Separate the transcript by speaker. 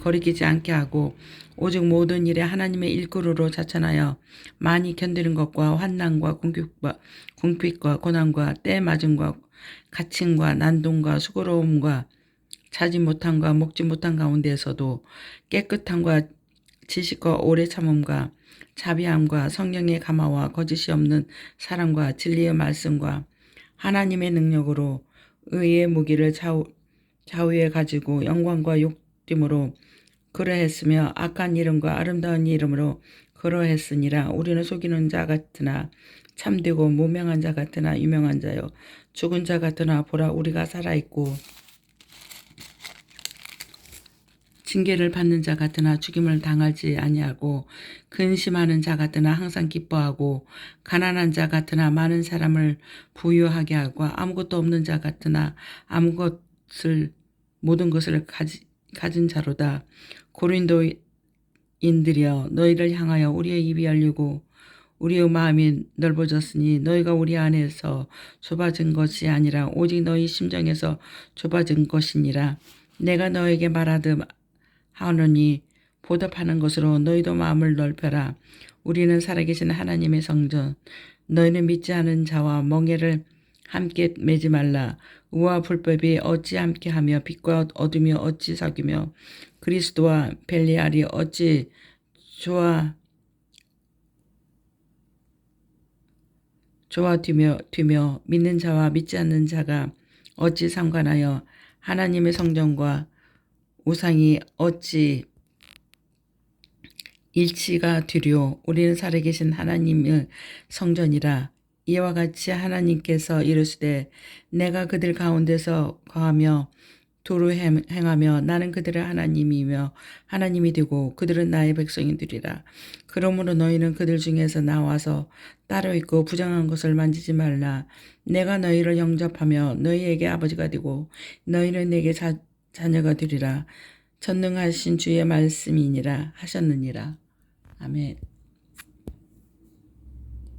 Speaker 1: 거리끼지 않게 하고 오직 모든 일에 하나님의 일꾼으로 자천하여 많이 견디는 것과 환난과 궁핍과, 궁핍과 고난과 때 맞음과 갇힘과 난동과 수고로움과 자지 못함과 먹지 못한 가운데에서도 깨끗함과 지식과 오래 참음과 자비함과 성령의 감화와 거짓이 없는 사랑과 진리의 말씀과 하나님의 능력으로 의의 무기를 좌우, 좌우에 가지고 영광과 욕 됨으로 그러했으며 악한 이름과 아름다운 이름으로 그러했으니라. 우리는 속이는 자 같으나 참되고 무명한 자 같으나 유명한 자요. 죽은 자 같으나 보라 우리가 살아 있고 징계를 받는 자 같으나 죽임을 당하지 아니하고 근심하는 자 같으나 항상 기뻐하고 가난한 자 같으나 많은 사람을 부유하게 하고 아무것도 없는 자 같으나 아무것을 모든 것을 가지, 가진 자로다 고린도인들이여 너희를 향하여 우리의 입이 열리고 우리의 마음이 넓어졌으니 너희가 우리 안에서 좁아진 것이 아니라 오직 너희 심정에서 좁아진 것이니라 내가 너에게 말하듯 하노니 보답하는 것으로 너희도 마음을 넓혀라. 우리는 살아계신 하나님의 성전. 너희는 믿지 않은 자와 멍에를 함께 매지 말라. 우와 불법이 어찌 함께하며 빛과 어둠이 어찌 사귀며 그리스도와 벨리알이 어찌 좋아 좋아 뒤며 뒤며 믿는 자와 믿지 않는 자가 어찌 상관하여 하나님의 성전과 우상이 어찌 일치가 되려 우리는 살아계신 하나님의 성전이라 이와 같이 하나님께서 이르시되 내가 그들 가운데서 거하며 도로 행- 행하며 나는 그들의 하나님이며 하나님이 되고 그들은 나의 백성이 되리라. 그러므로 너희는 그들 중에서 나와서 따로 있고 부정한 것을 만지지 말라. 내가 너희를 영접하며 너희에게 아버지가 되고 너희는 내게 자, 자녀가 되리라. 전능하신 주의 말씀이니라 하셨느니라. 아멘